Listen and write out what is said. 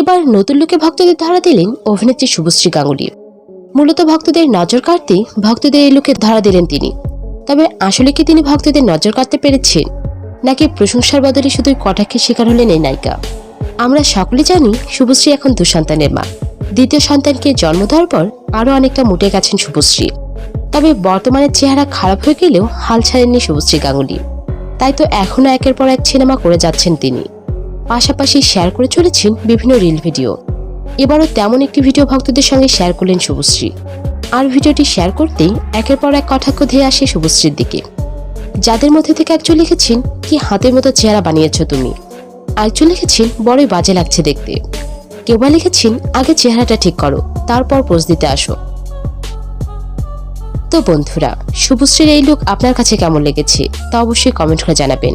এবার নতুন লোকে ভক্তদের ধারা দিলেন অভিনেত্রী শুভশ্রী গাঙ্গুলি। মূলত ভক্তদের নজর কাড়তে ভক্তদের এই লোকে ধারা দিলেন তিনি। তবে আসলে কি তিনি ভক্তদের নজর কাড়তে পেরেছেন? নাকি প্রশংসার বদলে শুধুই কটাক্ষের শিকার হলেন এই নায়িকা? আমরা সকলে জানি শুভশ্রী এখন দু সন্তানের মা। দ্বিতীয় সন্তানকে জন্ম দেওয়ার পর আরও অনেকটা মুটে গেছেন শুভশ্রী। তবে বর্তমানে চেহারা খারাপ হয়ে গেলেও হাল ছাড়েননি শুভশ্রী গাঙ্গুলি। তাই তো এখনও একের পর এক সিনেমা করে যাচ্ছেন তিনি। পাশাপাশি শেয়ার করে চলেছেন বিভিন্ন রিল ভিডিও এবারও তেমন একটি ভিডিও ভক্তদের সঙ্গে শেয়ার করলেন শুভশ্রী। আর ভিডিওটি শেয়ার করতেই একের পর এক কটাক্ষ ধেয়ে আসে শুভশ্রীর দিকে। যাদের মধ্যে থেকে একজন লিখেছেন, কি হাতের মতো চেহারা বানিয়েছ তুমি? আরেকজন লিখেছেন, বড়ই বাজে লাগছে দেখতে। কেউ বা লিখেছেন, আগে চেহারাটা ঠিক করো, তারপর পোজ দিতে আসো। তো বন্ধুরা, শুভশ্রীর এই লুক আপনার কাছে কেমন লেগেছে, তা অবশ্যই কমেন্ট করে জানাবেন।